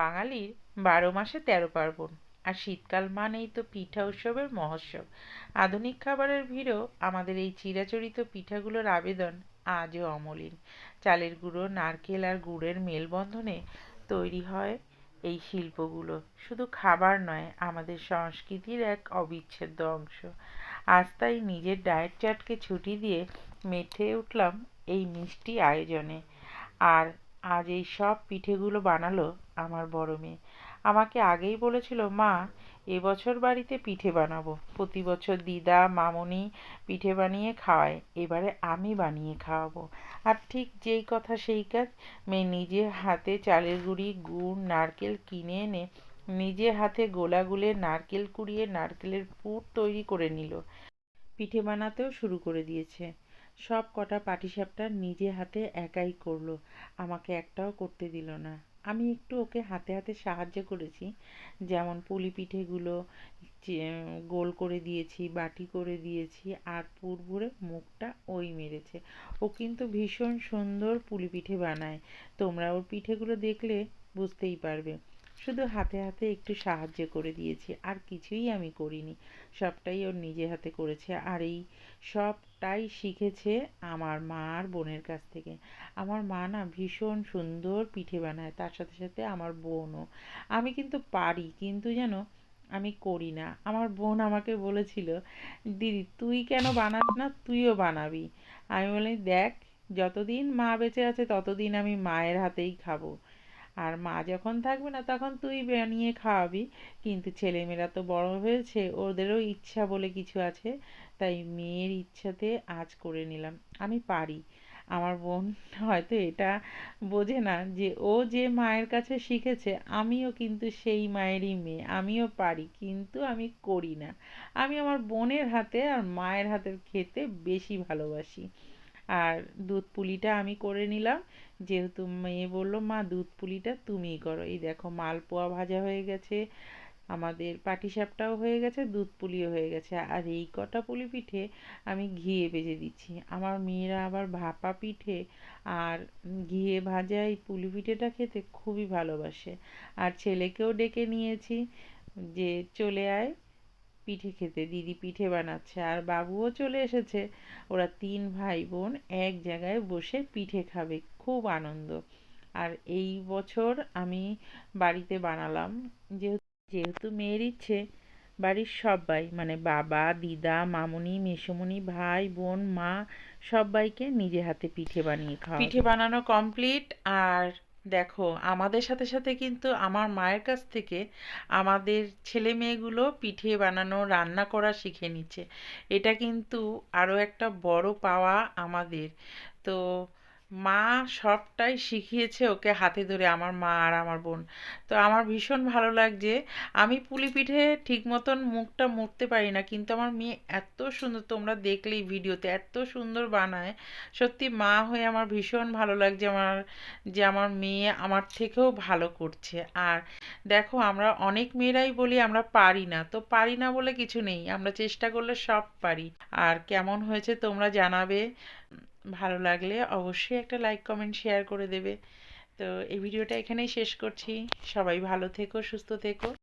বাঙালির বারো মাসে তেরো পার্বণ। আর শীতকাল মানেই তো পিঠা উৎসবের মহোৎসব। আধুনিক খাবারের ভিড়েও আমাদের এই চিরাচরিত পিঠাগুলোর আবেদন আজও অমলিন। চালের গুঁড়ো, নারকেল আর গুড়ের মেলবন্ধনে তৈরি হয় এই শিল্পগুলো। শুধু খাবার নয়, আমাদের সংস্কৃতির এক অবিচ্ছেদ্য অংশ। আজ তাই নিজের ডায়েট চার্টকে ছুটি দিয়ে মেতে উঠলাম এই মিষ্টি আয়োজনে। আর আজ এই সব পিঠেগুলো বানালো আমার বড় মেয়ে। আমাকে আগেই বলেছিল, মা, এবছর বাড়িতে পিঠে বানাবো। প্রতি বছর দিদা, মামনি পিঠে বানিয়ে খাওয়ায়। এবারে আমি বানিয়ে খাওয়াবো। আর ঠিক যেই কথা সেই কাজ মেয়ে নিজে হাতে চালের গুঁড়ি, গুড়, নারকেল কিনে এনে নিজে হাতে গোলা গুলে নারকেল কুড়িয়ে নারকেলের পুর তৈরি করে নিল। পিঠে বানাতেও শুরু করে দিয়েছে। সব কটা পাটিসাপটা নিজে হাতে একাই করল। আমাকে একটাও করতে দিল না। আমি একটু ওকে হাতে হাতে সাহায্য করেছি। যেমন পুলি পিঠেগুলো গোল করে দিয়েছি, বাটি করে দিয়েছি, আর পুর ভরে মুখটা ওই মেরেছে। ও কিন্তু ভীষণ সুন্দর পুলি পিঠে বানায়। তোমরা ওর পিঠেগুলো দেখলে বুঝতেই পারবে। শুধু হাতে হাতে একটু সাহায্য করে দিয়েছি, আর কিছুই আমি করিনি। সবটাই ওর নিজে হাতে করেছে, আর এই সবটাই শিখেছে আমার মা আর বোনের কাছ থেকে। আমার মা না ভীষণ সুন্দর পিঠে বানায়, তার সাথে সাথে আমার বোনও। আমি কিন্তু পারি, কিন্তু যেন আমি করি না। আমার বোন আমাকে বলেছিল, দিদি, তুই কেন বানাস না, তুইও বানাবি। আমি বলি, দেখ, যতদিন মা বেঁচে আছে, ততদিন আমি মায়ের হাতেই খাব। আর মা যখন থাকবে না তখন তুই বানিয়ে খাওয়াবি। কিন্তু ছেলেমেয়েরা তো বড় হয়েছে, ওদেরও ইচ্ছা বলে কিছু আছে। তাই মেয়ের ইচ্ছাতে আজ করে নিলাম। আমি পারি। আমার বোন হয়তো এটা বোঝে না যে ও যে মায়ের কাছে শিখেছে, আমিও কিন্তু সেই মায়েরই মেয়ে। আমিও পারি, কিন্তু আমি করি না। আমি আমার বোনের হাতে আর মায়ের হাতের খেতে বেশি ভালোবাসি। আর দুধ পুলিটা আমি করে নিলাম। যেহেতু মেয়ে বলল, মা, দুধ পুলিটা তুমিই করো। এই দেখো, মালপোয়া ভাজা হয়ে গেছে, আমাদের পাটিসাপটাও হয়ে গেছে, দুধ পুলিও হয়ে গেছে। আর এই কটা পুলি পিঠে আমি ঘিয়ে ভেজে দিচ্ছি। আমার মেয়েরা আবার ভাপা পিঠে আর ঘিয়ে ভাজা এই পুলি পিঠেটা খেতে খুবই ভালোবাসে। আর ছেলেকেও ডেকে নিয়েছি যে চলে আয়। পিঠে খেতে, দিদি পিঠে বানাচ্ছে। আর বাবুও চলে এসেছে। ওরা তিন ভাই বোন এক জায়গায় বসে পিঠে খাবে। খুব আনন্দ। আর এই বছর আমি বাড়িতে বানালাম। যেহেতু যেহেতু মেয়ের ইচ্ছে, বাড়ির সবাই মানে বাবা, দিদা, মামুনি মেসোমণি ভাই, বোন, মা, সবাইকে নিজে হাতে পিঠে বানিয়ে খাওয়া পিঠে বানানো কমপ্লিট আর দেখো, আমাদের সাথে সাথে কিন্তু আমার মায়ের কাছ থেকে আমাদের ছেলে মেয়েগুলো পিঠে বানানো, রান্না করা শিখে নিচ্ছে। এটা কিন্তু আরও একটা বড় পাওয়া আমাদের। তো মা সবটাই শিখিয়েছে ওকে হাতে ধরে, আমার মা আর আমার বোন। তো আমার ভীষণ ভালো লাগছে। আমি পুলি পিঠে ঠিক মতন মুখটা মুড়তে পারি না, কিন্তু আমার মেয়ে এত সুন্দর, তোমরা দেখলেই ভিডিওতে, এত সুন্দর বানায়। সত্যি মা হয়ে আমার ভীষণ ভালো লাগছে আমার, যে আমার মেয়ে আমার থেকেও ভালো করছে। আর দেখো, আমরা অনেক মেয়েরাই বলি আমরা পারি না, তো পারি না বলে কিছু নেই, আমরা চেষ্টা করলে সব পারি। আর কেমন হয়েছে তোমরা জানাবে। ভালো লাগলে অবশ্যই একটা লাইক কমেন্ট শেয়ার করে দেবে। তো এই ভিডিওটা এখানেই শেষ করছি। সবাই ভালো থেকো, সুস্থ থেকো।